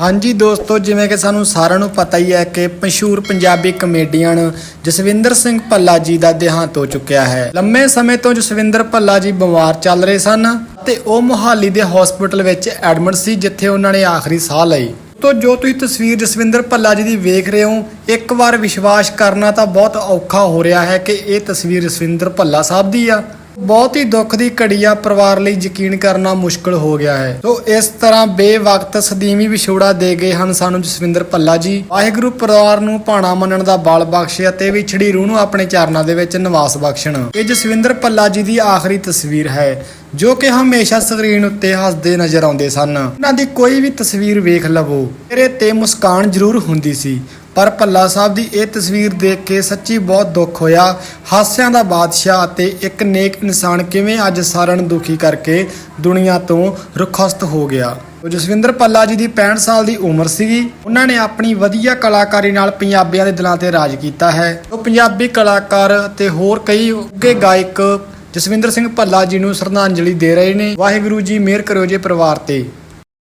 ਹਾਂਜੀ ਦੋਸਤੋ, ਜਿਵੇਂ ਕਿ ਸਾਨੂੰ ਸਾਰਿਆਂ ਨੂੰ ਪਤਾ ਹੀ ਹੈ ਕਿ ਮਸ਼ਹੂਰ ਪੰਜਾਬੀ ਕਮੇਡੀਅਨ ਜਸਵਿੰਦਰ ਸਿੰਘ ਭੱਲਾ ਜੀ ਦਾ ਦੇਹਾਂਤ ਹੋ ਚੁੱਕਿਆ ਹੈ। ਲੰਮੇ ਸਮੇਂ ਤੋਂ ਜਸਵਿੰਦਰ ਭੱਲਾ ਜੀ ਬਿਮਾਰ ਚੱਲ ਰਹੇ ਸਨ ਤੇ ਉਹ ਮੁਹਾਲੀ ਦੇ ਹਸਪੀਟਲ ਵਿੱਚ ਐਡਮਿਟ ਸੀ, ਜਿੱਥੇ ਉਹਨਾਂ ਨੇ ਆਖਰੀ ਸਾਹ ਲਈ। ਤੋ ਜੋ ਤੁਸੀਂ ਤਸਵੀਰ ਜਸਵਿੰਦਰ ਭੱਲਾ ਜੀ ਦੀ ਵੇਖ ਰਹੇ ਹੋ, ਇੱਕ ਵਾਰ ਵਿਸ਼ਵਾਸ ਕਰਨਾ ਤਾਂ ਬਹੁਤ ਔਖਾ ਹੋ ਰਿਹਾ ਹੈ ਕਿ ਇਹ ਤਸਵੀਰ ਜਸਵਿੰਦਰ ਭੱਲਾ ਸਾਹਿਬ ਦੀ ਆ। ਬਹੁਤ ਹੀ ਦੁੱਖ ਦੀ ਘੜੀ ਆ ਪਰਿਵਾਰ ਲਈ ਯਕੀਨ ਕਰਨਾ ਮੁਸ਼ਕਲ ਹੋ ਗਿਆ ਹੈ। ਸੋ ਇਸ ਤਰ੍ਹਾਂ ਬੇਵਕਤ ਸਦੀਵੀ ਵਿਛੋੜਾ ਦੇ ਗਏ ਹਨ ਸਾਨੂੰ ਜਸਵਿੰਦਰ ਭੱਲਾ ਜੀ। ਵਾਹਿਗੁਰੂ ਪਰਿਵਾਰ ਨੂੰ ਭਾਣਾ ਮੰਨਣ ਦਾ ਬਲ ਬਖਸ਼ੇ ਅਤੇ ਵਿਛੜੀ ਰੂਹ ਨੂੰ ਆਪਣੇ ਚਰਨਾਂ ਦੇ ਵਿੱਚ ਨਿਵਾਸ ਬਖਸ਼ਣ। ਇਹ ਜਸਵਿੰਦਰ ਭੱਲਾ ਜੀ ਦੀ ਆਖਰੀ ਤਸਵੀਰ ਹੈ, ਜੋ ਕਿ ਹਮੇਸ਼ਾ ਸਕਰੀਨ ਉੱਤੇ ਹੱਸਦੇ ਨਜ਼ਰ ਆਉਂਦੇ ਸਨ। ਉਹਨਾਂ ਦੀ ਕੋਈ ਵੀ ਤਸਵੀਰ ਵੇਖ ਲਵੋ ਤੇਰੇ ਤੇ ਮੁਸਕਾਨ ਜ਼ਰੂਰ ਹੁੰਦੀ ਸੀ। ਪਰ ਭੱਲਾ ਸਾਹਿਬ ਦੀ ਇਹ ਤਸਵੀਰ ਦੇਖ ਕੇ ਸੱਚੀ ਬਹੁਤ ਦੁੱਖ ਹੋਇਆ। ਹਾਸਿਆਂ ਦਾ ਬਾਦਸ਼ਾਹ ਅਤੇ ਇੱਕ ਨੇਕ ਇਨਸਾਨ ਕਿਵੇਂ ਅੱਜ ਸਾਰਿਆਂ ਨੂੰ ਦੁਖੀ ਕਰਕੇ ਦੁਨੀਆ ਤੋਂ ਰੁਖਸਤ ਹੋ ਗਿਆ। ਜਸਵਿੰਦਰ ਭੱਲਾ ਜੀ ਦੀ 65 ਸਾਲ ਦੀ ਉਮਰ ਸੀਗੀ। ਉਹਨਾਂ ਨੇ ਆਪਣੀ ਵਧੀਆ ਕਲਾਕਾਰੀ ਨਾਲ ਪੰਜਾਬੀਆਂ ਦੇ ਦਿਲਾਂ ਤੇ ਰਾਜ ਕੀਤਾ ਹੈ। ਉਹ ਪੰਜਾਬੀ ਕਲਾਕਾਰ ਤੇ ਹੋਰ ਕਈ ਉੱਗੇ ਗਾਇਕ ਜਸਵਿੰਦਰ ਸਿੰਘ ਭੱਲਾ ਜੀ ਨੂੰ ਸ਼ਰਧਾਂਜਲੀ ਦੇ ਰਹੇ ਨੇ। ਵਾਹਿਗੁਰੂ ਜੀ ਮਿਹਰ ਕਰਿਓ ਜੇ ਪਰਿਵਾਰ ਤੇ।